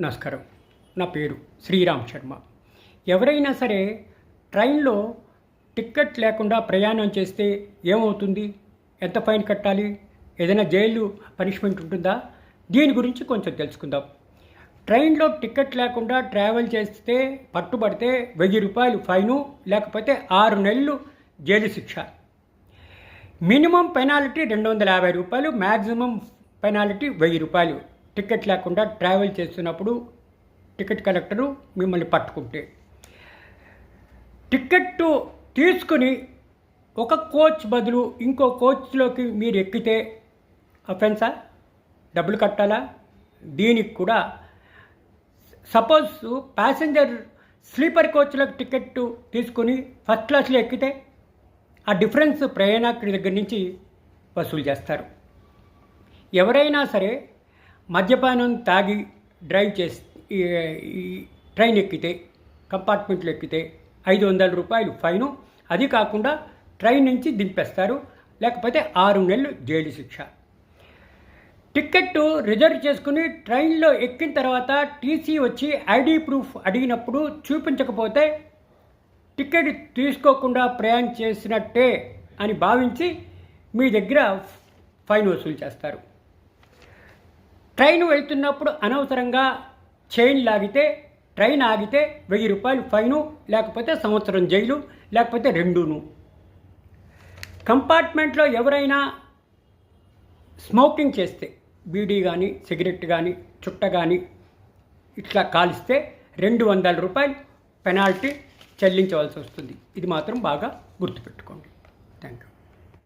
నమస్కారం. నా పేరు శ్రీరామ్ శర్మ. ఎవరైనా సరే ట్రైన్లో టిక్కెట్ లేకుండా ప్రయాణం చేస్తే ఏమవుతుంది? ఎంత ఫైన్ కట్టాలి? ఏదైనా జైలు పనిష్మెంట్ ఉంటుందా? దీని గురించి కొంచెం తెలుసుకుందాం. ట్రైన్లో టికెట్ లేకుండా ట్రావెల్ చేస్తే పట్టుబడితే వెయ్యి రూపాయలు ఫైను లేకపోతే ఆరు నెలలు జైలు శిక్ష. మినిమం పెనాల్టీ రెండు వందల యాభై రూపాయలు మ్యాక్సిమం పెనాల్టీ వెయ్యి రూపాయలు. టికెట్ లేకుండా ట్రావెల్ చేస్తున్నప్పుడు టికెట్ కలెక్టరు మిమ్మల్ని పట్టుకుంటే. టికెట్ తీసుకుని ఒక కోచ్ బదులు ఇంకో కోచ్లోకి మీరు ఎక్కితే అఫెన్సా డబ్బులు కట్టాలా? దీనికి కూడా. సపోజ్ ప్యాసింజర్ స్లీపర్ కోచ్లకు టికెట్ తీసుకుని ఫస్ట్ క్లాస్లో ఎక్కితే ఆ డిఫరెన్స్ ప్రయాణికుడి దగ్గర నుంచి వసూలు చేస్తారు. ఎవరైనా సరే మద్యపానం తాగి డ్రైవ్ చేసి ట్రైన్ ఎక్కితే కంపార్ట్మెంట్లు ఎక్కితే ఐదు వందల రూపాయలు ఫైను. అది కాకుండా ట్రైన్ నుంచి దింపేస్తారు. లేకపోతే ఆరు నెలలు జైలు శిక్ష. టికెట్ రిజర్వ్ చేసుకుని ట్రైన్లో ఎక్కిన తర్వాత టీసీ వచ్చి ఐడి ప్రూఫ్ అడిగినప్పుడు చూపించకపోతే టికెట్ తీసుకోకుండా ప్రయాణం చేసినట్టే అని భావించి మీ దగ్గర ఫైన్ వసూలు చేస్తారు. ట్రైన్ వెళ్తున్నప్పుడు అనవసరంగా చైన్ లాగితే ట్రైన్ ఆగితే వెయ్యి రూపాయలు ఫైను లేకపోతే సంవత్సరం జైలు లేకపోతే రెండును. కంపార్ట్మెంట్లో ఎవరైనా స్మోకింగ్ చేస్తే బీడీ కానీ సిగరెట్ కానీ చుట్ట కానీ ఇట్లా కాలిస్తే రెండు వందల రూపాయలు పెనాల్టీ చెల్లించవలసి వస్తుంది. ఇది మాత్రం బాగా గుర్తుపెట్టుకోండి. Thank you